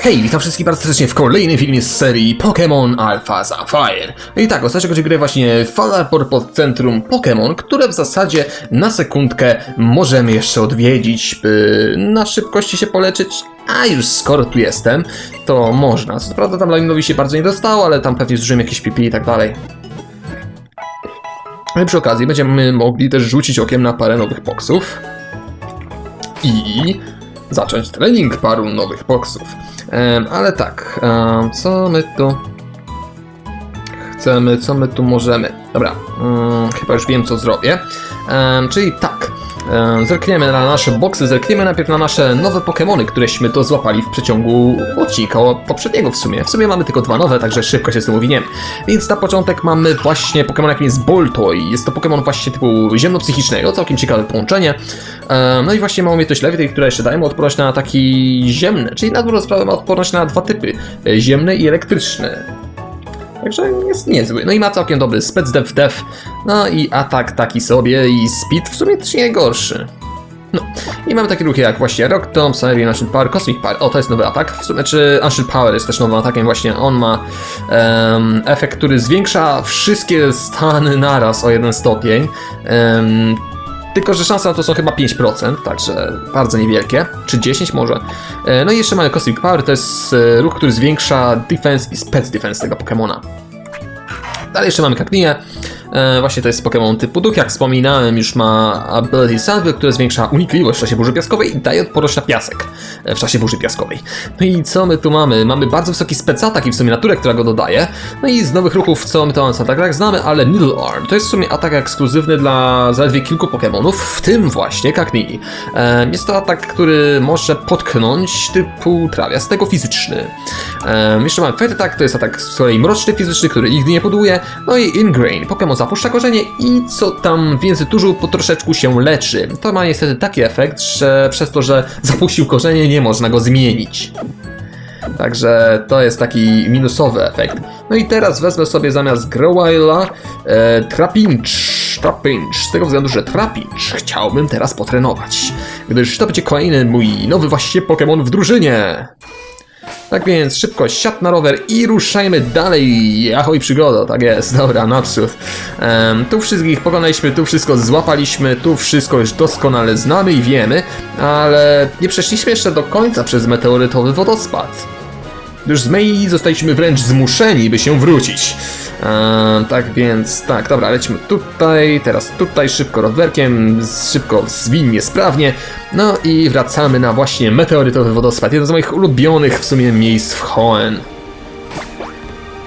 Hej, witam wszystkich bardzo serdecznie w kolejnym filmie z serii Pokémon Alpha Sapphire. I tak, ostatnio będzie grę właśnie Falarport pod centrum Pokémon, które w zasadzie na sekundkę możemy jeszcze odwiedzić, by na szybkości się poleczyć. A już skoro tu jestem, to można. Co prawda tam Laminowi się bardzo nie dostało, ale tam pewnie zużyłem jakieś pipi i tak dalej. No i przy okazji będziemy mogli też rzucić okiem na parę nowych boksów. I zacząć trening paru nowych boksów. Ale tak, co my tu chcemy, co my tu możemy? Dobra, chyba już wiem co zrobię. Czyli tak, zerkniemy na nasze boksy, zerkniemy najpierw na nasze nowe Pokémony, któreśmy to złapali w przeciągu odcinka poprzedniego w sumie. W sumie mamy tylko dwa nowe, także szybko się z tym uwiniemy. Więc na początek mamy właśnie Pokémon jakim jest Boltoy. Jest to Pokémon właśnie typu ziemnopsychicznego, całkiem ciekawe połączenie. Em, No i właśnie ma umiejętność lewej, która jeszcze daje mu odporność na ataki ziemne, czyli na dobrą sprawę ma odporność na dwa typy, e, ziemny i elektryczny. Także jest niezły. No i ma całkiem dobry spec def def, no i atak taki sobie i speed w sumie też nie gorszy. No i mamy takie ruchy jak właśnie Rock Tomb, Siren, Ancient Power, Cosmic Power. O, to jest nowy atak. W sumie, czy Ancient Power jest też nowym atakiem właśnie. On ma em, efekt, który zwiększa wszystkie stany naraz o jeden stopień. Em, tylko, że szanse na to są chyba 5%, także bardzo niewielkie. Czy 10 może. E, No i jeszcze mamy Cosmic Power, to jest e, ruch, który zwiększa defense i spec defense tego Pokemona. Dalej jeszcze mamy Kaknię. E, właśnie to jest Pokémon typu duch, jak wspominałem, już ma Ability Salve, które zwiększa unikliwość w czasie burzy piaskowej i daje odporność na piasek e, w czasie burzy piaskowej. No i co my tu mamy? Mamy bardzo wysoki specatak i w sumie naturę, która go dodaje. No i z nowych ruchów, co my to mamy tak jak znamy, ale Needle Arm to jest w sumie atak ekskluzywny dla zaledwie kilku Pokémonów, w tym właśnie Kakni. E, jest to atak, który może potknąć typu trawiastego fizyczny. Jeszcze mamy Fate Attack, to jest atak z kolei mroczny fizyczny, który nigdy nie poduje. No i Ingrain, Pokémon zapuszcza korzenie i co tam w języturzu po troszeczku się leczy. To ma niestety taki efekt, że przez to, że zapuścił korzenie, nie można go zmienić. Także to jest taki minusowy efekt. No i teraz wezmę sobie zamiast Growila e, Trapinch. Trapinch. Z tego względu, że Trapinch chciałbym teraz potrenować. Gdyż to będzie kolejny mój nowy właściwie Pokémon w drużynie. Tak więc szybko siad na rower i ruszajmy dalej. Ahoj przygodo, tak jest, dobra, naprzód. Em, tu wszystkich pokonaliśmy, tu wszystko złapaliśmy, tu wszystko już doskonale znamy i wiemy, ale nie przeszliśmy jeszcze do końca przez meteorytowy wodospad. Już z Mei zostaliśmy wręcz zmuszeni, by się wrócić. Eee, tak więc, tak, dobra, lecimy tutaj, teraz tutaj, szybko rowerkiem, szybko, zwinnie, sprawnie. No i wracamy na właśnie meteorytowy wodospad, jeden z moich ulubionych w sumie miejsc w Hoenn.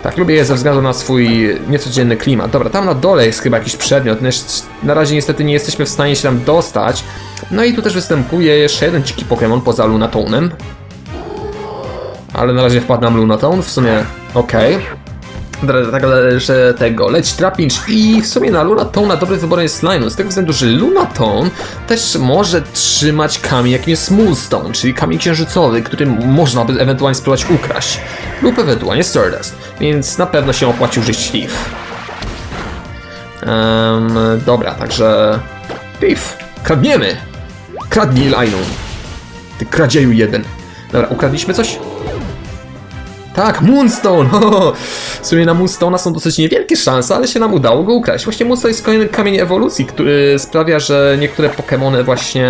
Tak, lubię je ze względu na swój niecodzienny klimat. Dobra, tam na dole jest chyba jakiś przedmiot. Na razie niestety nie jesteśmy w stanie się tam dostać. No i tu też występuje jeszcze jeden dziki Pokémon poza Lunatonem. Ale na razie wpadł nam Lunatone, w sumie okej. Dobra, tak, że tego, leć Trapinch i w sumie na Lunatona dobry wybór jest Linus, z tego względu, że Lunaton też może trzymać kamień jakim jest Moonstone, czyli kamień księżycowy, który można by ewentualnie spróbować ukraść, lub ewentualnie Stardust, więc na pewno się opłaci użyć Thief. Um, dobra, także... Thief, kradniemy! Kradnij Linum! Ty kradzieju jeden. Dobra, ukradliśmy coś? Tak, Moonstone! W sumie na Moonstone'a są dosyć niewielkie szanse, ale się nam udało go ukraść. Właśnie Moonstone jest kolejny kamień ewolucji, który sprawia, że niektóre Pokémony właśnie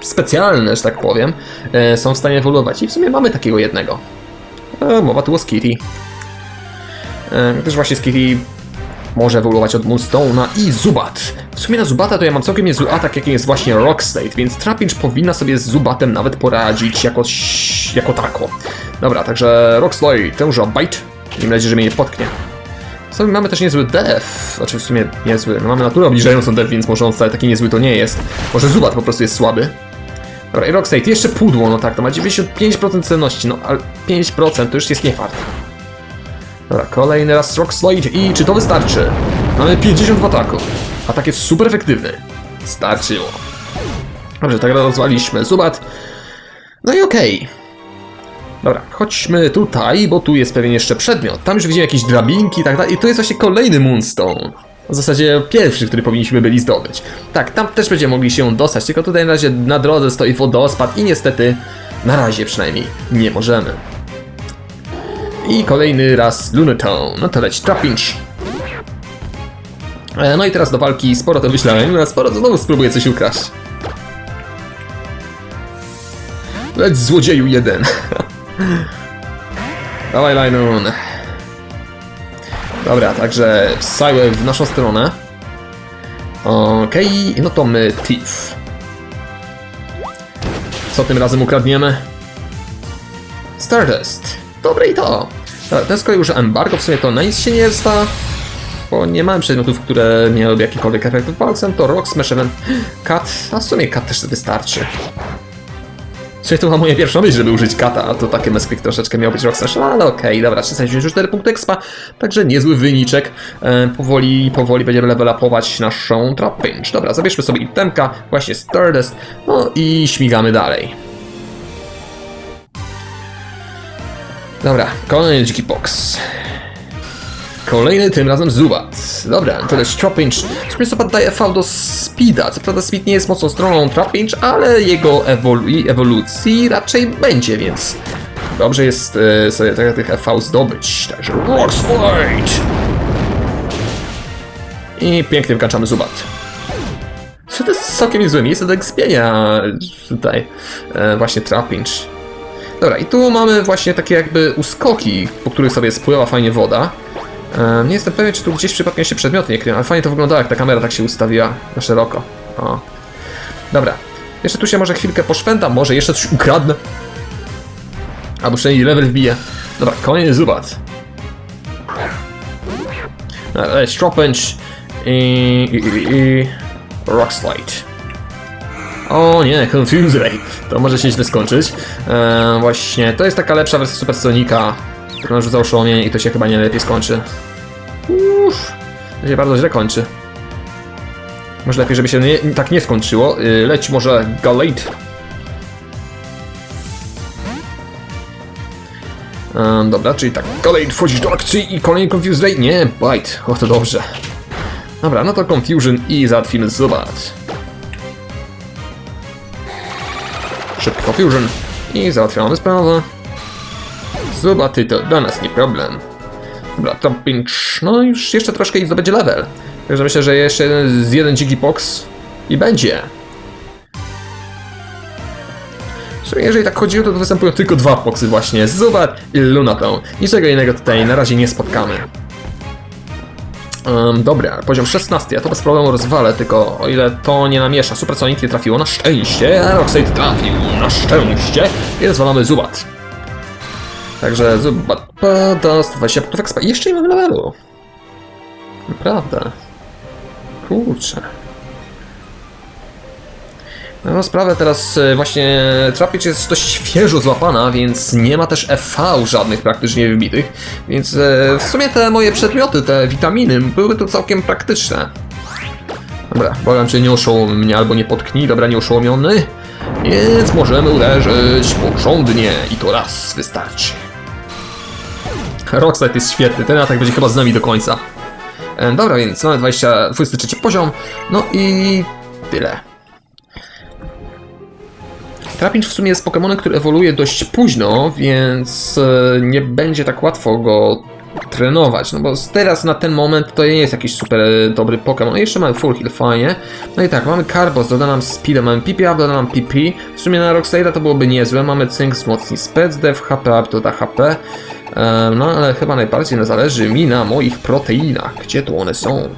specjalne, że tak powiem, e, są w stanie ewoluować. I w sumie mamy takiego jednego. E, mowa tu o Skitty. E, Też właśnie Skitty może ewoluować od Moonstone'a i Zubat. W sumie na Zubata to ja mam całkiem niezły atak, jakim jest właśnie Rock State, więc Trapinch powinna sobie z Zubatem nawet poradzić jako, jako tako. Dobra, także Rock Slide, tęża Bite. Miejmy nadzieję, że mnie nie potknie. Sumie mamy też niezły def, znaczy w sumie niezły, no mamy naturę obniżającą def, więc może on wcale taki niezły to nie jest. Może Zubat po prostu jest słaby. Dobra, i Rock State, jeszcze pudło, no tak, to ma 95% cenności, no ale 5% to już jest nie fart. Dobra, kolejny raz Rock Slide i czy to wystarczy? Mamy 50 w ataku. Atak jest super efektywny. Starczyło. Dobrze, tak rozwaliśmy Zubat. No i okej. Dobra, chodźmy tutaj, bo tu jest pewien jeszcze przedmiot. Tam już widzimy jakieś drabinki i tak dalej. I tu jest właśnie kolejny Moonstone. W zasadzie pierwszy, który powinniśmy byli zdobyć. Tak, tam też będziemy mogli się dostać, tylko tutaj na razie na drodze stoi wodospad i niestety Na razie przynajmniej nie możemy. I kolejny raz Lunatone. No to leci Trapinch. E, No i teraz do walki sporo to myślałem, a sporo znowu spróbuję coś ukraść. Leć złodzieju jeden. Dawaj Linon. Dobra, także Psywave w naszą stronę. Okej, no to my Thief. Co tym razem ukradniemy? Stardust. Dobre i to. Dobra, ten już embargo, w sumie to na nic się nie sta. Bo nie mamy przedmiotów, które miałyby jakikolwiek efekt w walce, to Rock, Smash Event, Cut, a w sumie Cut też wystarczy. Czyli to była moja pierwsza myśl, żeby użyć kata, to takie mesklik troszeczkę miał być Rock Smash, ale okej, dobra, 394 punkty expa, także niezły wyniczek. E, powoli, powoli będziemy level upować naszą Trapinch. Dobra, zabierzmy sobie itemka, właśnie Stardust, no i śmigamy dalej. Dobra, kolejny dziki box. Kolejny, tym razem Zubat. Dobra, to jest Trapinch. W sumie daje V do Speeda. Co prawda Speed nie jest mocną stroną Trapinch, ale jego ewolu ewolucji raczej będzie, więc dobrze jest e, sobie trochę tych EV zdobyć. Także Rock Slide! I pięknie wkaczamy Zubat. Co to jest całkiem niezłe miejsce do ekspienia tutaj. E, właśnie Trapinch. Dobra, i tu mamy właśnie takie jakby uskoki, po których sobie spływa fajnie woda. E, nie jestem pewien, czy tu gdzieś przypadkiem się przedmioty nie kryją, ale fajnie to wyglądało, jak ta kamera tak się ustawiła na szeroko. O. Dobra. Jeszcze tu się może chwilkę poszwędam, może jeszcze coś ukradnę. Albo przynajmniej level wbiję. Dobra, kolejny zubat. E, Stropęcz i, i, i, i Rock Slide. O nie, Confuse Ray. To może się źle skończyć. E, właśnie, to jest taka lepsza wersja Supersonika, który narzucał oszołomienie i to się chyba nie lepiej skończy. Uff, to się bardzo źle kończy. Może lepiej, żeby się nie, tak nie skończyło. Y, Leć może Galate. E, dobra, czyli tak, Galate wchodzisz do akcji i kolejny Confuse Ray. Nie, Bite. O, to dobrze. Dobra, no to Confusion i załatwimy Zubat. Szybki Confusion i załatwiamy sprawę. Zubaty to dla nas nie problem. Dobra, to pinch. No już jeszcze troszkę i zdobędzie level. Także myślę, że jeszcze jeden z jeden dziki box i będzie. W sumie, jeżeli tak chodziło, to występują tylko dwa boxy właśnie. Zubat i Lunatą. Niczego innego tutaj na razie nie spotkamy. Um, dobra, poziom 16, ja to bez problemu rozwalę, tylko o ile to nie namiesza. Supersonic nie trafiło na szczęście, a Rocksteady trafił na szczęście i rozwalamy Zubat. Także pada 120 punktów expa. Jeszcze nie mamy levelu. Naprawdę. Kurczę. No sprawę teraz e, właśnie Trapicz jest dość świeżo złapana, więc nie ma też EV żadnych praktycznie wybitych, więc e, w sumie te moje przedmioty, te witaminy były tu całkiem praktyczne. Dobra, błagam cię nie oszołom mnie albo nie potknij, dobra nie oszołomiony, więc możemy uderzyć porządnie i to raz wystarczy. Rockset jest świetny, ten atak będzie chyba z nami do końca. Dobra, więc mamy 20, 23 poziom, no i tyle. Trapinch w sumie jest Pokemonem, który ewoluuje dość późno, więc e, nie będzie tak łatwo go trenować, no bo teraz na ten moment to nie jest jakiś super e, dobry Pokémon. Jeszcze mamy Full Heal, fajnie. No i tak, mamy Carbos, doda nam Speed, mamy PP up, doda nam PP. W sumie na Rockstade'a to byłoby niezłe. Mamy Cynk, wzmocni Spec Dev, HP up, doda HP. No ale chyba najbardziej zależy mi na moich proteinach. Gdzie tu one są?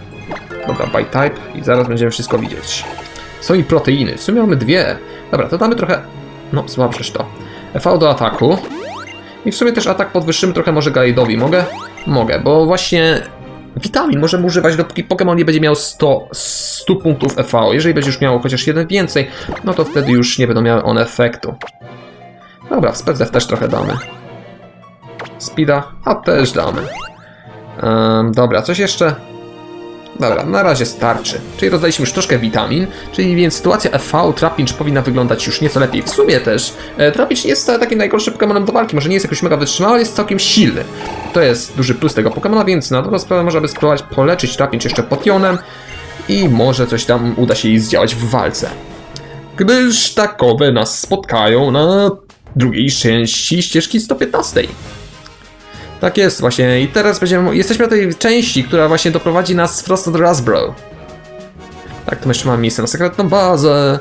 Dobra, by type i zaraz będziemy wszystko widzieć. Są i proteiny. W sumie mamy dwie. Dobra, to damy trochę... No, słabszesz to. EV do ataku. I w sumie też atak podwyższymy trochę może Gaidowi. Mogę? Mogę, bo właśnie witamin możemy używać dopóki Pokémon nie będzie miał 100, 100 punktów EV. Jeżeli będzie już miał chociaż jeden więcej, no to wtedy już nie będą miały one efektu. Dobra, w Specdev też trochę damy. Speeda, a też damy. Dobra, coś jeszcze? Dobra, na razie starczy. Czyli rozdaliśmy już troszkę witamin, czyli więc sytuacja EV Trapinch powinna wyglądać już nieco lepiej. W sumie też e, Trapinch nie jest takim najgorszym Pokemonem do walki, może nie jest jakoś mega wytrzymały, ale jest całkiem silny. To jest duży plus tego Pokemona, więc na dobrą sprawę można by spróbować poleczyć Trapinch jeszcze potionem i może coś tam uda się jej zdziałać w walce. Gdyż takowe nas spotkają na drugiej części ścieżki 115. Tak jest właśnie i teraz będziemy, jesteśmy na tej części, która właśnie doprowadzi nas prosto do Rasbro. Tak, tu jeszcze mamy miejsce na sekretną bazę.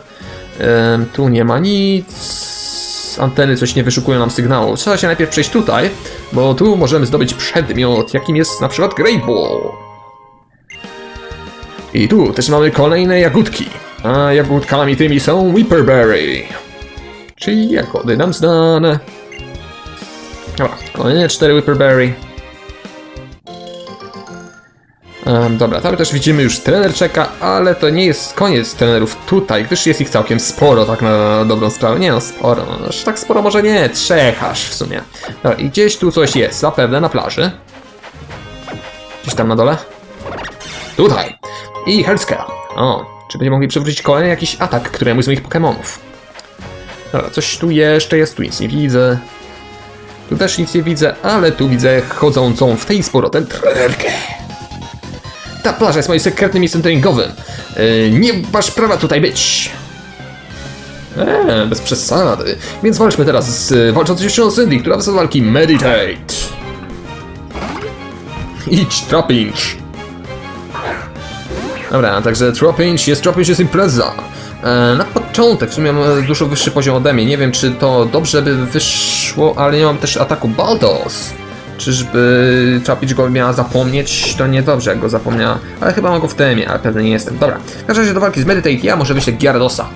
Tu nie ma nic. Anteny coś nie wyszukują nam sygnału. Trzeba się najpierw przejść tutaj, bo tu możemy zdobyć przedmiot, jakim jest na przykład Great Ball. I tu też mamy kolejne jagódki. A jagódkami tymi są Whipperberry. Czyli jagody nam znane. Kolejne cztery Whipperberry. Em, dobra, tam też widzimy już trener czeka, ale to nie jest koniec trenerów tutaj, gdyż jest ich całkiem sporo, tak na dobrą sprawę. Nie no, sporo, no, aż tak sporo może nie, trzech aż w sumie. Dobra, i gdzieś tu coś jest, zapewne na plaży. Gdzieś tam na dole. Tutaj. I Herscale. O, czy będziemy mogli przywrócić kolejny jakiś atak któremuś z moich Pokémonów. Dobra, coś tu jeszcze jest, tu nic nie widzę. Tu też nic nie widzę, ale tu widzę chodzącą w tej z trenerkę. Ta plaża jest moim sekretnym miejscem treningowym. Yy, nie masz prawa tutaj być. Eee, bez przesady. Więc walczmy teraz z walczącą dziewczyną Cindy, która wysłała walki Meditate. Idź, Trapinch. Dobra, także Tropinch jest Tropinch jest impreza. E, początek w sumie mam dużo wyższy poziom ode mnie. Nie wiem, czy to dobrze by wyszło, ale nie mam też ataku Baldos. Czyżby Trapinch go miała zapomnieć? To niedobrze, jak go zapomniała. Ale chyba mam go w temie, ale pewnie nie jestem. Dobra, w każdym razie do walki z Meditate ja może wyślę Gyaradosa.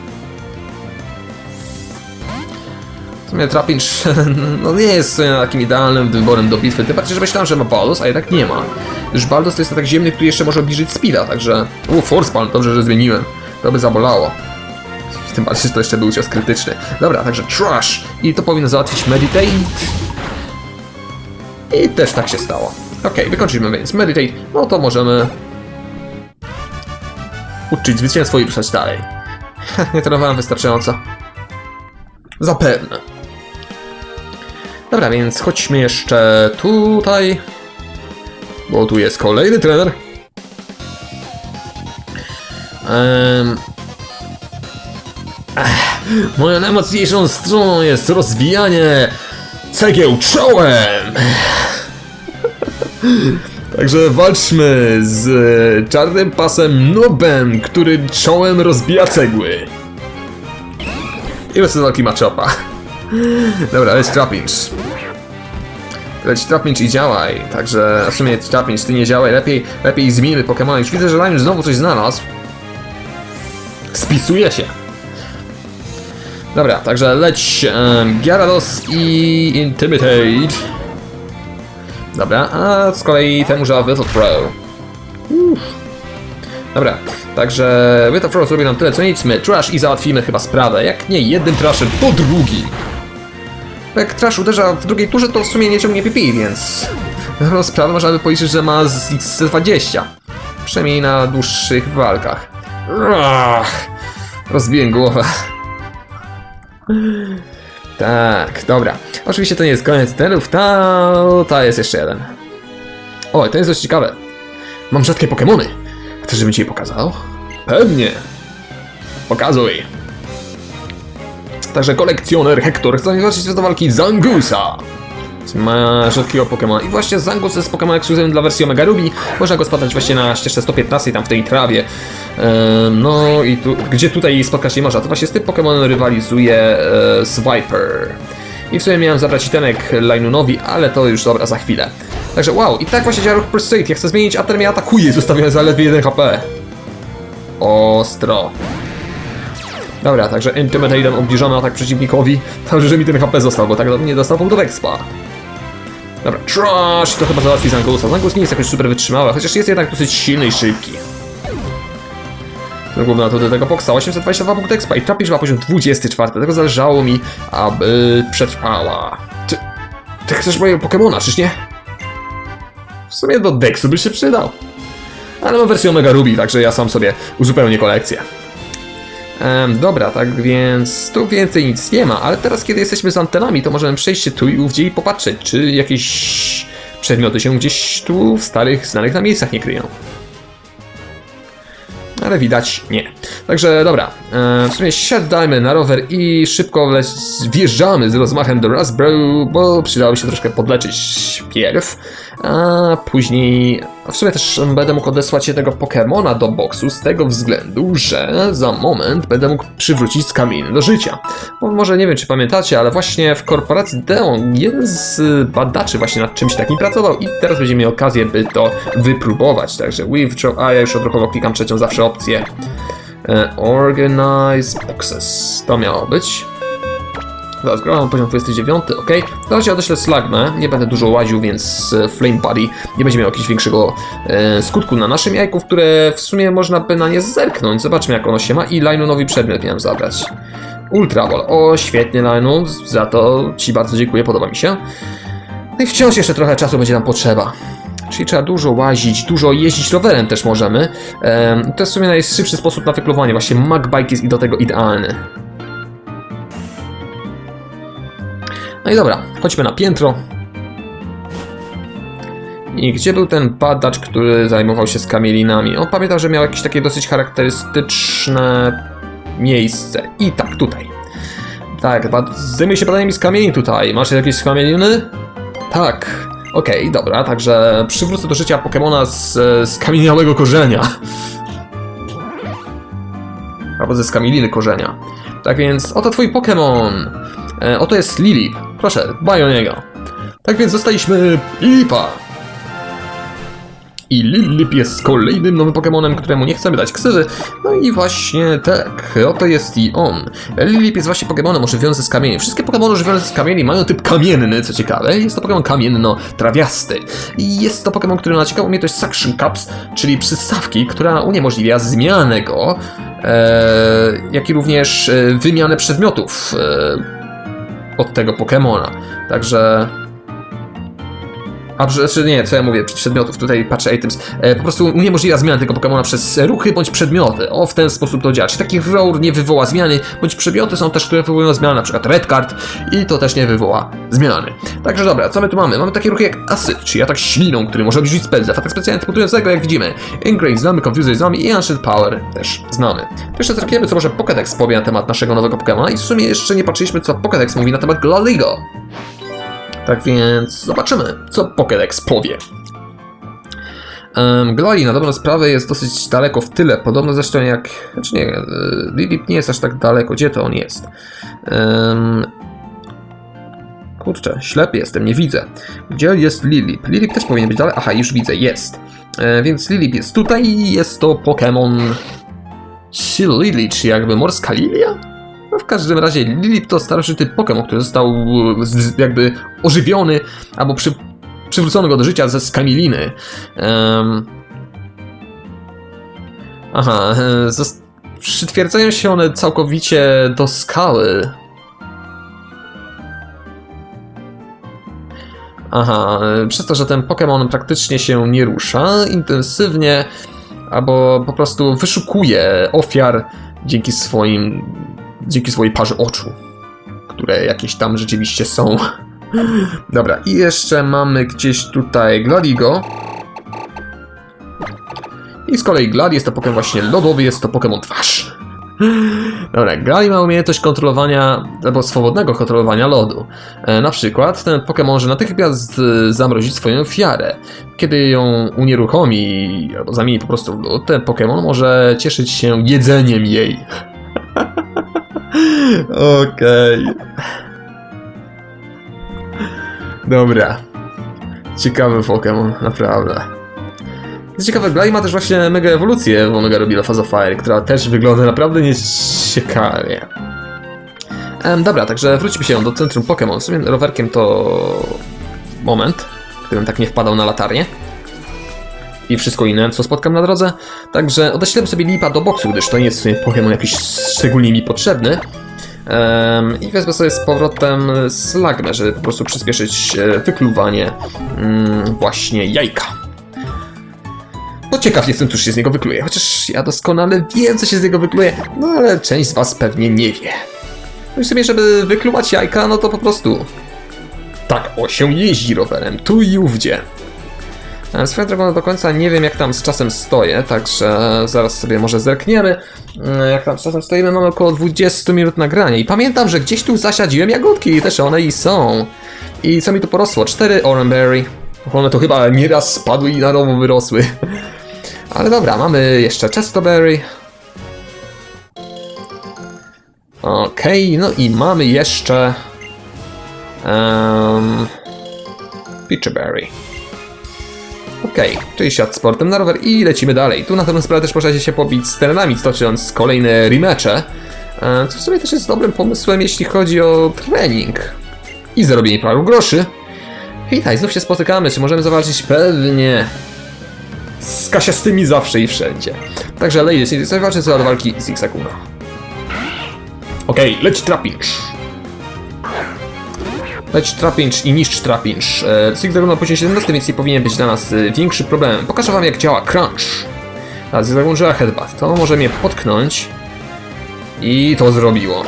W sumie Trapinch no nie jest takim idealnym wyborem do bitwy. Tym bardziej, że myślałem, że ma Baldos, a jednak nie ma. Gdyż Baldos to jest atak ziemny, który jeszcze może obniżyć speeda, także... U, Force Palm, dobrze, że zmieniłem. To by zabolało. Tym bardziej, że to jeszcze był cios krytyczny. Dobra, także Trash. I to powinno załatwić Meditate. I też tak się stało. Okej, wykończyliśmy więc Meditate. No to możemy... Uczyć zwycięstwo i ruszać dalej. nie trenowałem wystarczająco. Zapewne. Dobra, więc chodźmy jeszcze tutaj. Bo tu jest kolejny trener. Ehm. Ech, moją najmocniejszą stroną jest rozbijanie cegieł czołem. Także walczmy z e, czarnym pasem Nubem, który czołem rozbija cegły. I bez walki matchupa. Dobra, leć Trapinch. Leć Trapinch i działaj. Także w sumie Trapinch, ty nie działaj. Lepiej, lepiej zmienimy Pokémon. Już widzę, że Lion znowu coś znalazł. Spisuje się. Dobra, także leć um, Gyarados i Intimidate. Dobra, a z kolei ten używa Little Pro. Uff. Dobra, także Little Pro zrobi nam tyle co nic, my Trash i załatwimy chyba sprawę. Jak nie jednym Trashem, to drugim. Jak Trash uderza w drugiej turze, to w sumie nie ciągnie PP, więc... No, sprawę można by policzyć, że ma z X20. Przynajmniej na dłuższych walkach. Ach, rozbiłem głowę. Tak, dobra. Oczywiście to nie jest koniec tenów, ta, ta jest jeszcze jeden. O, to jest dość ciekawe. Mam rzadkie Pokemony. Chcesz, żebym ci je pokazał? Pewnie. Pokazuj. Także kolekcjoner Hector chce zobaczyć do walki Zangusa. Ma rzadkiego Pokemona. I właśnie Zangus jest Pokémon ekskluzywny dla wersji Omega Ruby. Można go spotkać właśnie na ścieżce 115 tam w tej trawie. No i tu, gdzie tutaj spotkać nie można. To właśnie z tym Pokémonem rywalizuje e, z Viper. I w sumie miałem zabrać itemek Lainunowi, ale to już dobra za chwilę. Także wow, i tak właśnie działa ruch Pursuit. Jak chcę zmienić atak, mnie atakuje, zostawiając zaledwie 1 HP. Ostro. Dobra, także Intimidatem obniżony atak przeciwnikowi. Także, że mi ten HP został, bo tak nie dostał punktów expa. Dobra, Trash! To chyba załatwi Zangusa. Zangus nie jest jakoś super wytrzymały, chociaż jest jednak dosyć silny i szybki. Na to do tego boksa 822 punkty expa i Trapinch ma poziom 24, dlatego zależało mi, aby przetrwała. Ty, ty chcesz mojego Pokemona, czyż nie? W sumie do Dexu by się przydał. Ale mam wersję Omega Ruby, także ja sam sobie uzupełnię kolekcję. Em, dobra, tak więc tu więcej nic nie ma, ale teraz kiedy jesteśmy z antenami, to możemy przejść się tu i ówdzie i popatrzeć, czy jakieś przedmioty się gdzieś tu w starych, znanych na miejscach nie kryją. Ale widać nie. Także dobra, e, w sumie siadajmy na rower i szybko wjeżdżamy z rozmachem do Rasbro, bo przydałoby się troszkę podleczyć pierw, a później w sumie też będę mógł odesłać jednego Pokemona do boksu z tego względu, że za moment będę mógł przywrócić skamień do życia. Bo może nie wiem, czy pamiętacie, ale właśnie w korporacji Deon jeden z badaczy właśnie nad czymś takim pracował i teraz będziemy mieli okazję, by to wypróbować. Także withdraw, a ja już odruchowo klikam trzecią zawsze opcję. E, Organize Boxes. To miało być. Zaraz gram, poziom 29, ok. Na razie odeślę slagmę, nie będę dużo łaził, więc e, Flame Body nie będzie miał jakiegoś większego e, skutku na naszym jajku, które w sumie można by na nie zerknąć. Zobaczmy jak ono się ma i Linu nowy przedmiot miałem zabrać. Ultra Ball. O, świetnie Linu, za to Ci bardzo dziękuję, podoba mi się. No i wciąż jeszcze trochę czasu będzie nam potrzeba. Czyli trzeba dużo łazić, dużo jeździć rowerem też możemy. Em, to jest w sumie najszybszy sposób na wykluwanie. Właśnie Magbike jest i do tego idealny. No i dobra, chodźmy na piętro. I gdzie był ten badacz, który zajmował się skamielinami? On pamiętał, że miał jakieś takie dosyć charakterystyczne miejsce. I tak, tutaj. Tak, zajmuj się badaniem skamieni tutaj. Masz jakieś skamieliny? Tak. Okej, dobra, także przywrócę do życia Pokemona z, e, z kamieniałego korzenia. Albo ze skamieliny korzenia. Tak więc, oto twój Pokémon. E, oto jest Lilip. Proszę, dbaj o niego. Tak więc zostaliśmy Lilipa. I Lilip jest kolejnym nowym Pokemonem, któremu nie chcemy dać ksywy. No i właśnie tak, oto jest i on. Lilip jest właśnie Pokemonem ożywiający z kamieni. Wszystkie Pokemony ożywiające z kamieni mają typ kamienny, co ciekawe. Jest to Pokemon kamienno-trawiasty. I jest to Pokemon, który ma ciekawą umiejętność Suction Cups, czyli przystawki, która uniemożliwia zmianę go, e, jak i również e, wymianę przedmiotów e, od tego Pokemona. Także a znaczy nie, co ja mówię, przedmiotów, tutaj patrzę items. E, po prostu uniemożliwia zmianę tego Pokemona przez ruchy bądź przedmioty. O, w ten sposób to działa. Czyli taki roar nie wywoła zmiany, bądź przedmioty są też, które wywołują zmianę, na przykład red card i to też nie wywoła zmiany. Także dobra, co my tu mamy? Mamy takie ruchy jak Acid, czyli atak śliną, który może rzucić spell, atak specjalny typującego, jak widzimy. Ingrain znamy, Confuse znamy i Ancient Power też znamy. Jeszcze zerkniemy, co może Pokédex powie na temat naszego nowego Pokemona i w sumie jeszcze nie patrzyliśmy, co Pokédex mówi na temat Glaligo. Tak więc zobaczymy, co Pokédex powie. Um, Glali na dobrą sprawę jest dosyć daleko w tyle, podobno zresztą jak... Znaczy nie, e, Lilip nie jest aż tak daleko, gdzie to on jest? Um, kurczę, ślepy jestem, nie widzę. Gdzie jest Lilip? Lilip też powinien być dalej, aha, już widzę, jest. E, więc Lilip jest tutaj jest to Pokémon... Shillili, czy jakby morska lilia? No w każdym razie Lilip to starożytny Pokémon, który został e, jakby ożywiony albo przy, przywrócono go do życia ze skamiliny. Em, aha, e, przytwierdzają się one całkowicie do skały. Aha, e, przez to, że ten Pokémon praktycznie się nie rusza intensywnie, albo po prostu wyszukuje ofiar dzięki swoim, dzięki swojej parze oczu, które jakieś tam rzeczywiście są. Dobra, i jeszcze mamy gdzieś tutaj Gladigo. I z kolei Glad jest to Pokémon właśnie lodowy, jest to Pokémon twarz. Dobra, Gladi ma umiejętność kontrolowania, albo swobodnego kontrolowania lodu. E, na przykład ten Pokémon może natychmiast e, zamrozić swoją ofiarę. Kiedy ją unieruchomi, albo zamieni po prostu w lód, ten Pokémon może cieszyć się jedzeniem jej. Okej. Dobra. Ciekawy Pokémon, naprawdę. Co ciekawe, Glai ma też właśnie mega ewolucję w Omega Ruby Phase of Fire, która też wygląda naprawdę nieciekawie. Em, dobra, także wróćmy się do centrum Pokémon. W sumie rowerkiem to moment, w którym tak nie wpadał na latarnię. I wszystko inne, co spotkam na drodze. Także odeślemy sobie Lipa do boksu, gdyż to nie jest Pokémon jakiś szczególnie mi potrzebny. Em, I wezmę sobie z powrotem Slagmę, żeby po prostu przyspieszyć e, wykluwanie mm, właśnie jajka. Bo ciekaw jestem, cóż się z niego wykluje. Chociaż ja doskonale wiem, co się z niego wykluje, no ale część z was pewnie nie wie. No i w sumie, żeby wykluwać jajka, no to po prostu tak o się jeździ rowerem, tu i ówdzie. E, Swoją drogą do końca nie wiem jak tam z czasem stoję, także zaraz sobie może zerkniemy. E, Jak tam z czasem stoimy, mamy około 20 minut nagrania i pamiętam, że gdzieś tu zasiadziłem jagódki i też one i są. I co mi tu porosło? 4 oranberry. One to chyba nieraz spadły i na nowo wyrosły. Ale dobra, mamy jeszcze chestoberry. Okej, no i mamy jeszcze... Um, Peachberry. Okej, czyli siad sportem na rower i lecimy dalej. Tu na tę sprawę też możecie się pobić z terenami, tocząc kolejne rematche. e, Co w sumie też jest dobrym pomysłem, jeśli chodzi o trening. I zarobienie paru groszy. Witaj, znów się spotykamy. Czy możemy zawalczyć? Pewnie. Z kasiastymi zawsze i wszędzie. Także ladies, jeśli sobie walczy co do walki z Zigzaguna. Okej, leć trapinch. Leć trapinch i niszcz trapinch. E, Zigzaguna na poziomie 17, więc nie powinien być dla nas e, większy problem. Pokażę wam jak działa crunch. A użyła headbutt. To może mnie potknąć. I to zrobiło.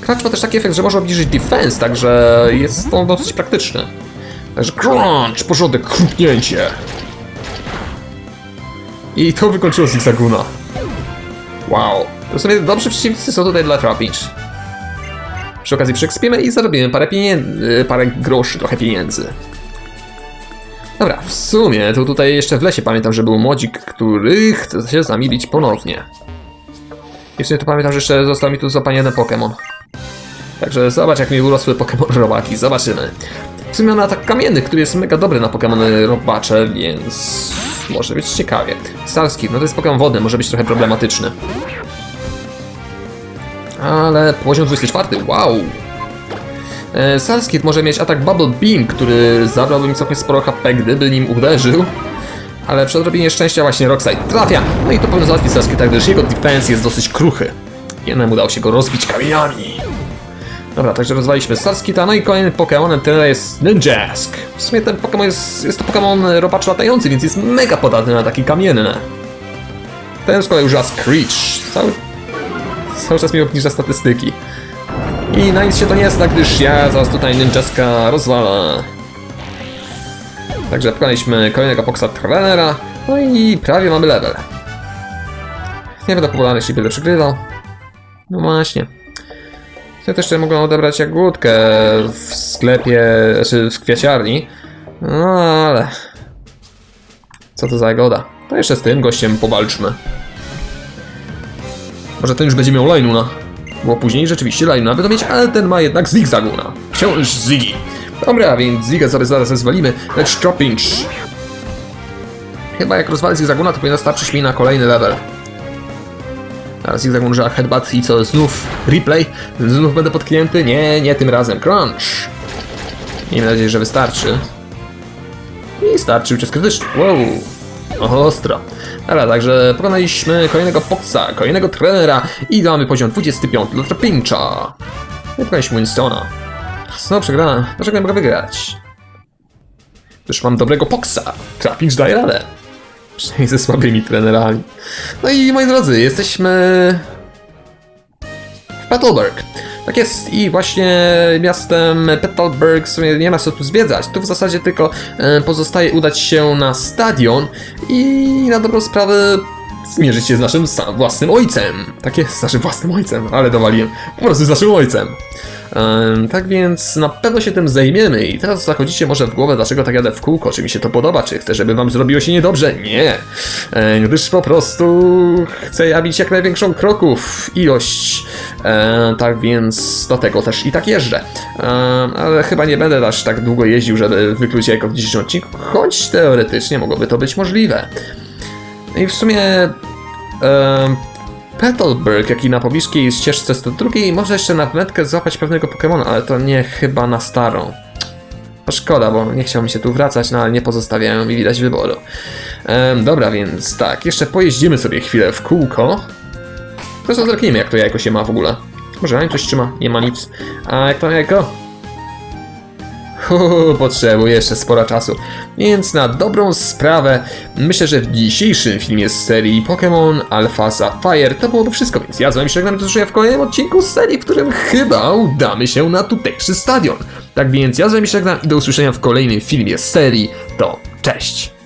Crunch ma też taki efekt, że może obniżyć defense, także jest to dosyć praktyczne. Także crunch, porządek, chrupnięcie. I to wykończyło Zigzaguna. Wow. To w sumie dobrzy przeciwnicy są tutaj dla Trapinch. Przy okazji przekspiemy i zarobimy parę pieniędzy, parę groszy, trochę pieniędzy. Dobra, w sumie to tutaj jeszcze w lesie pamiętam, że był młodzik, który chce się z nami bić ponownie. I w sumie to pamiętam, że jeszcze został mi tu jeden Pokémon. Także zobacz jak mi urosły Pokémon robaki, zobaczymy. W sumie na atak kamienny, który jest mega dobry na Pokémony robacze, więc może być ciekawie. Starski, no to jest Pokémon wodny, może być trochę problematyczny. Ale poziom 24, wow! E, Salskit może mieć atak Bubble Beam, który zabrałby mi całkiem sporo HP, gdyby nim uderzył. Ale przy odrobinie szczęścia właśnie Rockside trafia. No i to powinno załatwić Salskit, tak gdyż jego defense jest dosyć kruchy. Jednemu udało się go rozbić kamieniami. Dobra, także rozwaliśmy Starskita, no i kolejnym Pokémonem ten jest Ninjask. W sumie ten Pokémon jest, jest to Pokémon robacz latający, więc jest mega podatny na ataki kamienne. Ten z kolei używa Screech. Cały, cały czas mi obniża statystyki. I na nic się to nie zda, gdyż ja zaraz tutaj Ninjaska rozwala. Także pokonaliśmy kolejnego Poxa Trainera, no i prawie mamy level. Nie będę popularny, jeśli będę przegrywał. No właśnie. Ja też mogłem odebrać jagódkę w sklepie, znaczy w kwiaciarni. No ale... Co to za jagoda? To jeszcze z tym gościem powalczmy. Może ten już będzie miał Linuna. Bo później rzeczywiście Linuna będą mieć, ale ten ma jednak Zigzaguna. Wciąż Ziggy. Dobra, więc Ziga sobie zaraz zwalimy. Lecz Tropinch. Chyba jak rozwalę Zigzaguna, to powinno starczyć mi na kolejny level. Teraz Zigzag używa headbutt i co, znów replay? Znów będę potknięty? Nie, nie tym razem. Crunch! Miejmy nadzieję, że wystarczy. I starczy uciec krytyczny. Wow! Ostro. Dobra, także pokonaliśmy kolejnego Foxa, kolejnego trenera i mamy poziom 25 do Trapincha. I pokonaliśmy Winstona. Znowu przegrałem. Dlaczego nie mogę wygrać? Już mam dobrego Foxa. Trapinch daje radę. Przynajmniej ze słabymi trenerami. No i moi drodzy, jesteśmy w Petalburg. Tak jest i właśnie miastem Petalburg w sumie nie ma co tu zwiedzać. Tu w zasadzie tylko e, pozostaje udać się na stadion i na dobrą sprawę zmierzyć się z naszym własnym ojcem. Tak jest, z naszym własnym ojcem, ale dowaliłem. Po prostu z naszym ojcem. Tak więc na pewno się tym zajmiemy i teraz zachodzicie może w głowę, dlaczego tak jadę w kółko, czy mi się to podoba, czy chcę, żeby wam zrobiło się niedobrze. Nie, gdyż po prostu chcę jabić jak największą kroków ilość, tak więc do tego też i tak jeżdżę. Ale chyba nie będę aż tak długo jeździł, żeby wykluć jako w dzisiejszym odcinku, choć teoretycznie mogłoby to być możliwe. I w sumie Petalburg, jak i na pobliskiej ścieżce 102 może jeszcze na wędkę złapać pewnego Pokemona, ale to nie chyba na starą. Szkoda, bo nie chciał mi się tu wracać, no ale nie pozostawiają mi widać wyboru. Em, dobra, więc tak, jeszcze pojeździmy sobie chwilę w kółko. Zresztą zerknijmy, jak to jajko się ma w ogóle. Może na coś trzyma? Nie ma nic. A jak to jajko? Uuu, potrzebuje jeszcze sporo czasu. Więc na dobrą sprawę, myślę, że w dzisiejszym filmie z serii Pokémon Alpha Sapphire to byłoby wszystko, więc ja z wami żegnam do zobaczenia w kolejnym odcinku z serii, w którym chyba udamy się na tutejszy stadion. Tak więc ja z wami żegnam i do usłyszenia w kolejnym filmie z serii. To cześć!